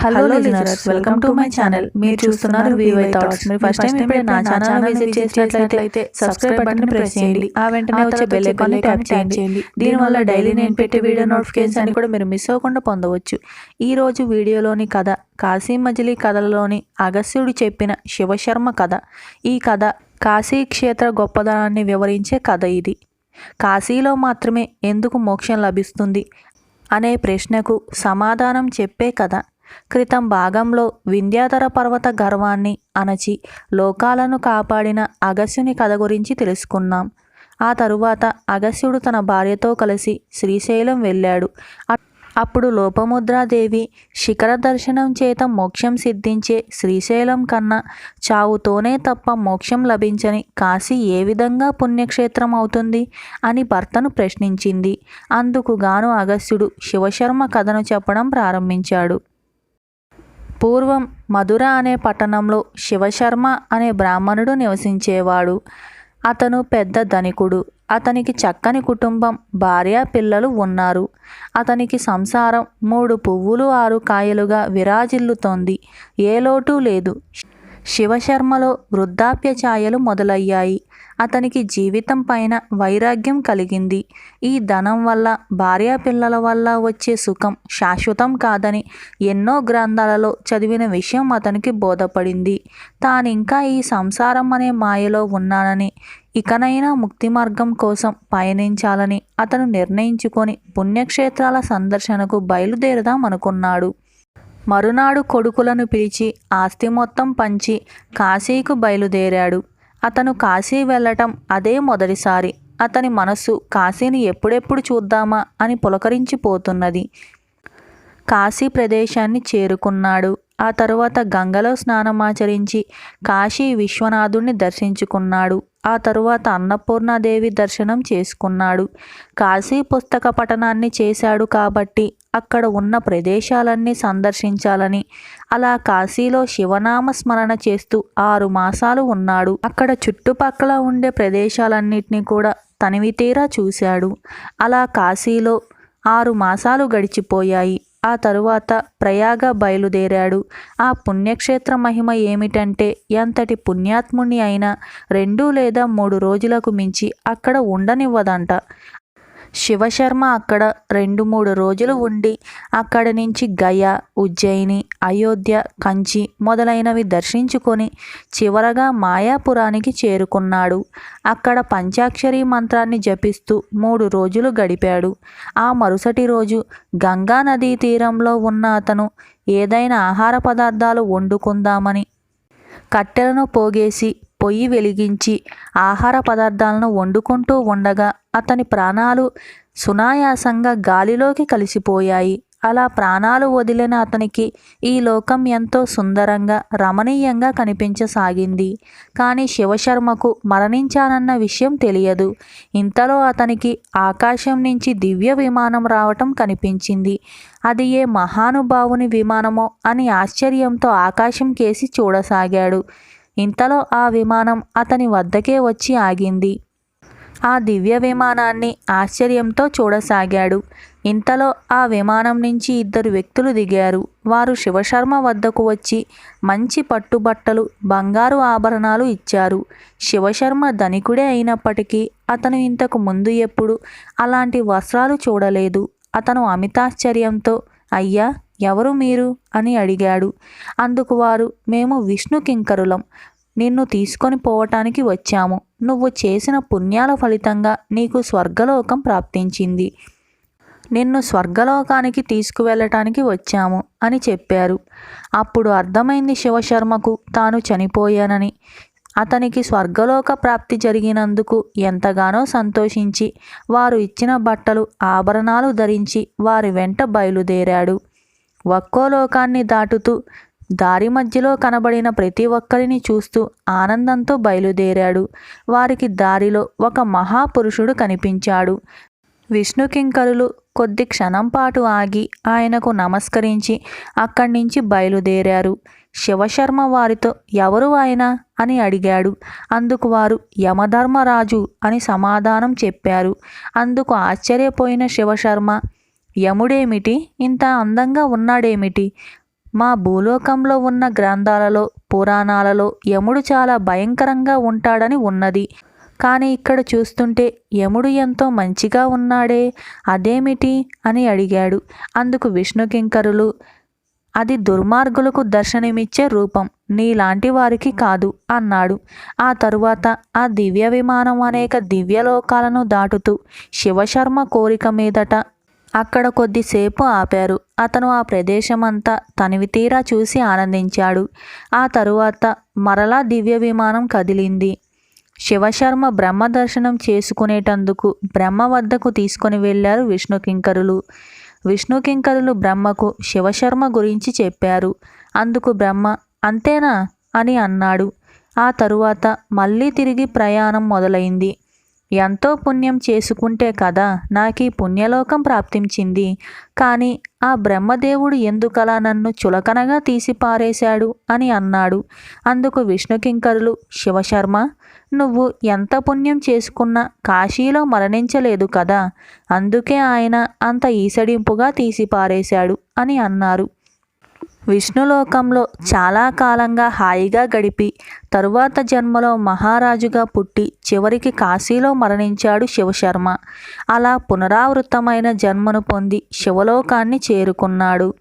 Hello listeners welcome to my channel మీరు చూస్తున్నారు VY thoughts మీరు ఫస్ట్ టైం ఇప్పుడే నా ఛానల్ విజిట్ చేసినట్లయితే సబ్స్క్రైబ్ బటన్ ప్రెస్ చేయండి. ఆ వెంటనే వచ్చే బెల్ ఐకాన్ ట్యాప్ చేయండి. దీనివల్ల డైలీ నేను పెట్టే వీడియో నోటిఫికేషన్ అని కూడా మీరు మిస్ అవ్వకుండా పొందవచ్చు. ఈ రోజు వీడియోలోని కథ కాశీ మజిలీ కథలలోని అగస్త్యుడు చెప్పిన శివశర్మ కథ. ఈ కథ కాశీ క్షేత్ర గొప్పదనాన్ని వివరించే కథ ఇది. కాశీలో మాత్రమే ఎందుకు మోక్షం లభిస్తుంది? అనే ప్రశ్నకు సమాధానం చెప్పే కథ. క్రితం భాగంలో వింధ్యాధర పర్వత గర్వాన్ని అణచి లోకాలను కాపాడిన అగస్యుని కథ గురించి తెలుసుకున్నాం. ఆ తరువాత అగస్యుడు తన భార్యతో కలిసి శ్రీశైలం వెళ్ళాడు. అప్పుడు లోపముద్రాదేవి శిఖర దర్శనం చేత మోక్షం సిద్ధించే శ్రీశైలం కన్నా చావుతోనే తప్ప మోక్షం లభించని కాశీ ఏ విధంగా పుణ్యక్షేత్రం అవుతుంది అని భర్తను ప్రశ్నించింది. అందుకు గాను అగస్యుడు శివశర్మ కథను చెప్పడం ప్రారంభించాడు. పూర్వం మధుర అనే పట్టణంలో శివశర్మ అనే బ్రాహ్మణుడు నివసించేవాడు. అతను పెద్ద ధనికుడు. అతనికి చక్కని కుటుంబం భార్య పిల్లలు ఉన్నారు. అతనికి సంసారం మూడు పువ్వులు ఆరు కాయలుగా విరాజిల్లుతోంది. ఏ లోటు లేదు. శివశర్మలో వృద్ధాప్య ఛాయలు మొదలయ్యాయి. అతనికి జీవితం పైన వైరాగ్యం కలిగింది. ఈ ధనం వల్ల భార్యా పిల్లల వల్ల వచ్చే సుఖం శాశ్వతం కాదని ఎన్నో గ్రంథాలలో చదివిన విషయం అతనికి బోధపడింది. తానింకా ఈ సంసారం అనే మాయలో ఉన్నానని ఇకనైనా ముక్తి మార్గం కోసం పయనించాలని అతను నిర్ణయించుకొని పుణ్యక్షేత్రాల సందర్శనకు బయలుదేరదాం అనుకున్నాడు. మరునాడు కొడుకులను పిలిచి ఆస్తి మొత్తం పంచి కాశీకు బయలుదేరాడు. అతను కాశీ వెళ్ళటం అదే మొదటిసారి. అతని మనస్సు కాశీని ఎప్పుడెప్పుడు చూద్దామా అని పులకరించిపోతున్నది. కాశీ ప్రదేశాన్ని చేరుకున్నాడు. ఆ తరువాత గంగలో స్నానమాచరించి కాశీ విశ్వనాథుణ్ణి దర్శించుకున్నాడు. ఆ తరువాత అన్నపూర్ణాదేవి దర్శనం చేసుకున్నాడు. కాశీ పుస్తక పఠనాన్ని చేశాడు కాబట్టి అక్కడ ఉన్న ప్రదేశాలన్నీ సందర్శించాలని. అలా కాశీలో శివనామ స్మరణ చేస్తూ ఆరు మాసాలు ఉన్నాడు. అక్కడ చుట్టుపక్కల ఉండే ప్రదేశాలన్నింటినీ కూడా తనివితీరా చూశాడు. అలా కాశీలో ఆరు మాసాలు గడిచిపోయాయి. ఆ తరువాత ప్రయాగ బయలుదేరాడు. ఆ పుణ్యక్షేత్ర మహిమ ఏమిటంటే ఎంతటి పుణ్యాత్ముని అయినా రెండు లేదా మూడు రోజులకు మించి అక్కడ ఉండనివ్వదంట. శివశర్మ అక్కడ రెండు మూడు రోజులు ఉండి అక్కడ నుంచి గయ ఉజ్జయిని అయోధ్య కంచి మొదలైనవి దర్శించుకొని చివరగా మాయాపురానికి చేరుకున్నాడు. అక్కడ పంచాక్షరి మంత్రాన్ని జపిస్తూ మూడు రోజులు గడిపాడు. ఆ మరుసటి రోజు గంగా నదీ తీరంలో ఉన్న అతను ఏదైనా ఆహార పదార్థాలు వండుకుందామని కట్టెలను పోగేసి పొయ్యి వెలిగించి ఆహార పదార్థాలను వండుకుంటూ ఉండగా అతని ప్రాణాలు సునాయాసంగా గాలిలోకి కలిసిపోయాయి. అలా ప్రాణాలు వదిలిన అతనికి ఈ లోకం ఎంతో సుందరంగా రమణీయంగా కనిపించసాగింది. కానీ శివశర్మకు మరణించానన్న విషయం తెలియదు. ఇంతలో అతనికి ఆకాశం నుంచి దివ్య విమానం రావటం కనిపించింది. అది ఏ మహానుభావుని విమానమో అని ఆశ్చర్యంతో ఆకాశం కేసి చూడసాగాడు. ఇంతలో ఆ విమానం అతని వద్దకే వచ్చి ఆగింది. ఆ దివ్య విమానాన్ని ఆశ్చర్యంతో చూడసాగాడు. ఇంతలో ఆ విమానం నుంచి ఇద్దరు వ్యక్తులు దిగారు. వారు శివశర్మ వద్దకు వచ్చి మంచి పట్టుబట్టలు బంగారు ఆభరణాలు ఇచ్చారు. శివశర్మ ధనికుడే అయినప్పటికీ అతను ఇంతకు ముందు ఎప్పుడు అలాంటి వస్త్రాలు చూడలేదు. అతను అమితాశ్చర్యంతో అయ్యా ఎవరు మీరు? అని అడిగాడు. అందుకు వారు మేము విష్ణు కింకరులం. నిన్ను తీసుకొని పోవటానికి వచ్చాము. నువ్వు చేసిన పుణ్యాల ఫలితంగా నీకు స్వర్గలోకం ప్రాప్తించింది. నిన్ను స్వర్గలోకానికి తీసుకువెళ్ళటానికి వచ్చాము అని చెప్పారు. అప్పుడు అర్థమైంది శివశర్మకు తాను చనిపోయానని. అతనికి స్వర్గలోక ప్రాప్తి జరిగినందుకు ఎంతగానో సంతోషించి వారు ఇచ్చిన బట్టలు ఆభరణాలు ధరించి వారి వెంట బయలుదేరాడు. ఒక్కో లోకాన్ని దాటుతూ దారి మధ్యలో కనబడిన ప్రతి ఒక్కరిని చూస్తూ ఆనందంతో బయలుదేరాడు. వారికి దారిలో ఒక మహాపురుషుడు కనిపించాడు. విష్ణుకింకరులు కొద్ది క్షణం పాటు ఆగి ఆయనకు నమస్కరించి అక్కడి నుంచి బయలుదేరారు. శివశర్మ వారితో ఎవరు ఆయన? అని అడిగాడు. అందుకు వారు యమధర్మరాజు అని సమాధానం చెప్పారు. అందుకు ఆశ్చర్యపోయిన శివశర్మ యముడేమిటి? ఇంత అందంగా ఉన్నాడేమిటి? మా భూలోకంలో ఉన్న గ్రంథాలలో పురాణాలలో యముడు చాలా భయంకరంగా ఉంటాడని ఉన్నది. కానీ ఇక్కడ చూస్తుంటే యముడు ఎంతో మంచిగా ఉన్నాడే అదేమిటి అని అడిగాడు. అందుకు విష్ణుకింకరులు అది దుర్మార్గులకు దర్శనమిచ్చే రూపం నీలాంటి వారికి కాదు అన్నాడు. ఆ తరువాత ఆ దివ్య విమానం అనేక దివ్యలోకాలను దాటుతూ శివశర్మ కోరిక మీదట అక్కడ కొద్దిసేపు ఆపారు. అతను ఆ ప్రదేశమంతా తనివి తీరా చూసి ఆనందించాడు. ఆ తరువాత మరలా దివ్య విమానం కదిలింది. శివశర్మ బ్రహ్మ దర్శనం చేసుకునేటందుకు బ్రహ్మ వద్దకు తీసుకొని వెళ్ళారు విష్ణుకింకరులు. విష్ణుకింకరులు బ్రహ్మకు శివశర్మ గురించి చెప్పారు. అందుకు బ్రహ్మ అంతేనా? అని అన్నాడు. ఆ తరువాత మళ్ళీ తిరిగి ప్రయాణం మొదలైంది. ఎంతో పుణ్యం చేసుకుంటే కదా నాకు ఈ పుణ్యలోకం ప్రాప్తించింది. కానీ ఆ బ్రహ్మదేవుడు ఎందుకలా నన్ను చులకనగా తీసి పారేశాడు అని అన్నాడు. అందుకు విష్ణుకింకరులు శివశర్మ నువ్వు ఎంత పుణ్యం చేసుకున్నా కాశీలో మరణించలేదు కదా అందుకే ఆయన అంత ఈసడింపుగా తీసి పారేశాడు అని అన్నారు. విష్ణులోకంలో చాలా కాలంగా హాయిగా గడిపి తరువాత జన్మలో మహారాజుగా పుట్టి చివరికి కాశీలో మరణించాడు శివశర్మ. అలా పునరావృతమైన జన్మను పొంది శివలోకాన్ని చేరుకున్నాడు.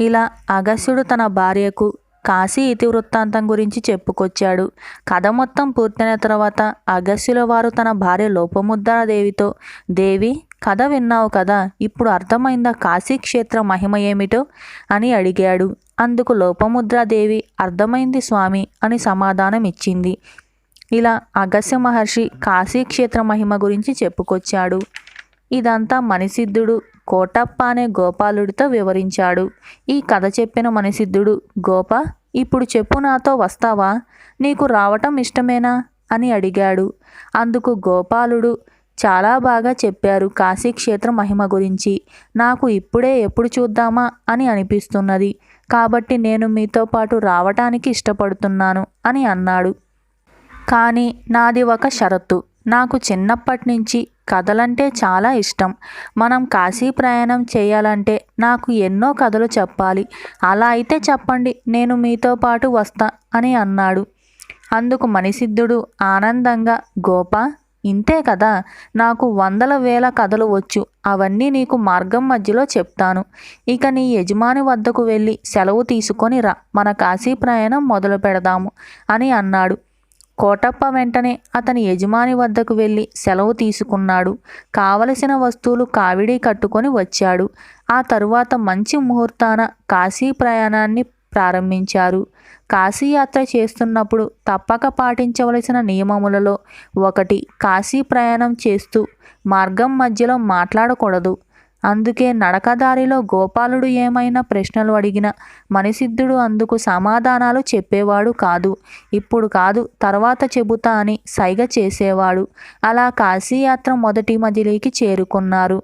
ఇలా అగస్యుడు తన భార్యకు కాశీ ఇతివృత్తాంతం గురించి చెప్పుకొచ్చాడు. కథ మొత్తం పూర్తయిన తర్వాత అగస్యుల వారు తన భార్య లోపముద్రాదేవితో దేవి కథ విన్నావు కదా ఇప్పుడు అర్థమైందా కాశీ క్షేత్ర మహిమ ఏమిటో? అని అడిగాడు. అందుకు లోపముద్రాదేవి అర్థమైంది స్వామి అని సమాధానం ఇచ్చింది ఇలా అగస్య మహర్షి కాశీ క్షేత్ర మహిమ గురించి చెప్పుకొచ్చాడు. ఇదంతా మణిసిద్ధుడు కోటప్ప అనే గోపాలుడితో వివరించాడు. ఈ కథ చెప్పిన మణిసిద్ధుడు గోప ఇప్పుడు చెప్పు నాతో వస్తావా? నీకు రావటం ఇష్టమేనా? అని అడిగాడు. అందుకు గోపాలుడు చాలా బాగా చెప్పారు కాశీక్షేత్ర మహిమ గురించి. నాకు ఇప్పుడే ఎప్పుడు చూద్దామా అని అనిపిస్తున్నది. కాబట్టి నేను మీతో పాటు రావటానికి ఇష్టపడుతున్నాను అని అన్నాడు. కానీ నాది ఒక షరతు నాకు చిన్నప్పటి నుంచి కథలంటే చాలా ఇష్టం. మనం కాశీ ప్రయాణం చేయాలంటే నాకు ఎన్నో కథలు చెప్పాలి. అలా అయితే చెప్పండి నేను మీతో పాటు వస్తా అని అన్నాడు. అందుకు మణిసిద్ధుడు ఆనందంగా గోప ఇంతే కదా నాకు వందల వేల కథలు వచ్చు అవన్నీ నీకు మార్గం మధ్యలో చెప్తాను. ఇక నీ యజమాని వద్దకు వెళ్ళి సెలవు తీసుకొని రా మన కాశీ ప్రయాణం మొదలు పెడదాము అని అన్నాడు. కోటప్ప వెంటనే అతని యజమాని వద్దకు వెళ్ళి సెలవు తీసుకున్నాడు. కావలసిన వస్తువులు కావిడి కట్టుకొని వచ్చాడు. ఆ తరువాత మంచి ముహూర్తాన కాశీ ప్రయాణాన్ని ప్రారంభించారు. కాశీయాత్ర చేస్తున్నప్పుడు తప్పక పాటించవలసిన నియమములలో ఒకటి కాశీ ప్రయాణం చేస్తూ మార్గం మధ్యలో మాట్లాడకూడదు. అందుకే నడకదారిలో గోపాలుడు ఏమైనా ప్రశ్నలు అడిగిన మణిసిద్ధుడు అందుకు సమాధానాలు చెప్పేవాడు కాదు. ఇప్పుడు కాదు తర్వాత చెబుతా అని సైగ చేసేవాడు. అలా కాశీయాత్ర మొదటి మజిలీకి చేరుకున్నారు.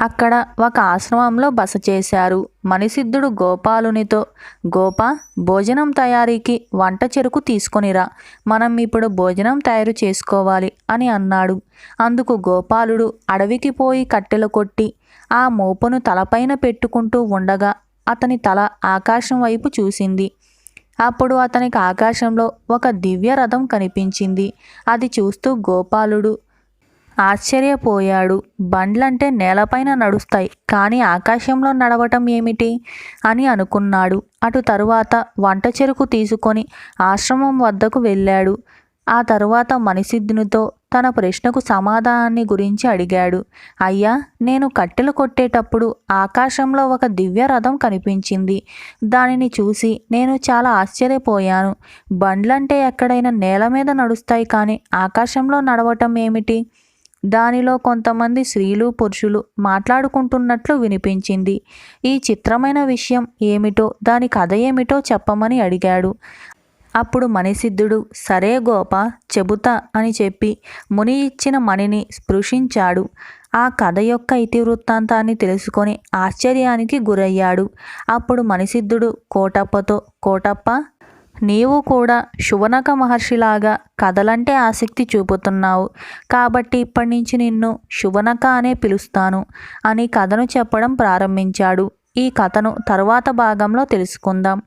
అక్కడ ఒక ఆశ్రమంలో బస చేశారు. మణిసిద్ధుడు గోపాలునితో గోప భోజనం తయారీకి వంట చెరుకు తీసుకొనిరా. మనం ఇప్పుడు భోజనం తయారు చేసుకోవాలి అని అన్నాడు. అందుకు గోపాలుడు అడవికి పోయి కట్టెలు కొట్టి ఆ మోపును తలపైన పెట్టుకుంటూ ఉండగా అతని తల ఆకాశం వైపు చూసింది. అప్పుడు అతనికి ఆకాశంలో ఒక దివ్య రథం కనిపించింది. అది చూస్తూ గోపాలుడు ఆశ్చర్యపోయాడు. బండ్లంటే నేలపైన నడుస్తాయి కానీ ఆకాశంలో నడవటం ఏమిటి? అని అనుకున్నాడు. అటు తరువాత వంట చెరుకు తీసుకొని ఆశ్రమం వద్దకు వెళ్ళాడు. ఆ తరువాత మణిసిద్ధునితో తన ప్రశ్నకు సమాధానాన్ని గురించి అడిగాడు. అయ్యా నేను కట్టెలు కొట్టేటప్పుడు ఆకాశంలో ఒక దివ్య రథం కనిపించింది. దానిని చూసి నేను చాలా ఆశ్చర్యపోయాను. బండ్లంటే ఎక్కడైనా నేల మీద నడుస్తాయి కానీ ఆకాశంలో నడవటం ఏమిటి? దానిలో కొంతమంది స్త్రీలు పురుషులు మాట్లాడుకుంటున్నట్లు వినిపించింది. ఈ చిత్రమైన విషయం ఏమిటో దాని కథ ఏమిటో చెప్పమని అడిగాడు. అప్పుడు మణిసిద్ధుడు సరే గోప చెబుతా అని చెప్పి ముని ఇచ్చిన మణిని స్పృశించాడు. ఆ కథ యొక్క ఇతివృత్తాంతాన్ని తెలుసుకొని ఆశ్చర్యానికి గురయ్యాడు. అప్పుడు మణిసిద్ధుడు కోటప్పతో కోటప్ప నీవు కూడా శువనక మహర్షిలాగా కథలంటే ఆసక్తి చూపుతున్నావు. కాబట్టి ఇప్పటి నుంచి నిన్ను శువనక అనే పిలుస్తాను అని కథను చెప్పడం ప్రారంభించాడు. ఈ కథను తరువాత భాగంలో తెలుసుకుందాం.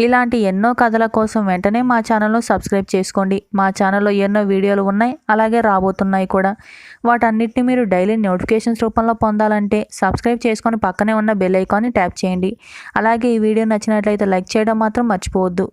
ఇలాంటి ఎన్నో కథల కోసం వెంటనే మా ఛానల్ను సబ్స్క్రైబ్ చేసుకోండి. మా ఛానల్లో ఎన్నో వీడియోలు ఉన్నాయి అలాగే రాబోతున్నాయి కూడా. వాటన్నిటిని మీరు డైలీ నోటిఫికేషన్స్ రూపంలో పొందాలంటే సబ్స్క్రైబ్ చేసుకొని పక్కనే ఉన్న బెల్ ఐకాన్ని ట్యాప్ చేయండి. అలాగే ఈ వీడియో నచ్చినట్లయితే లైక్ చేయడం మాత్రం మర్చిపోవద్దు.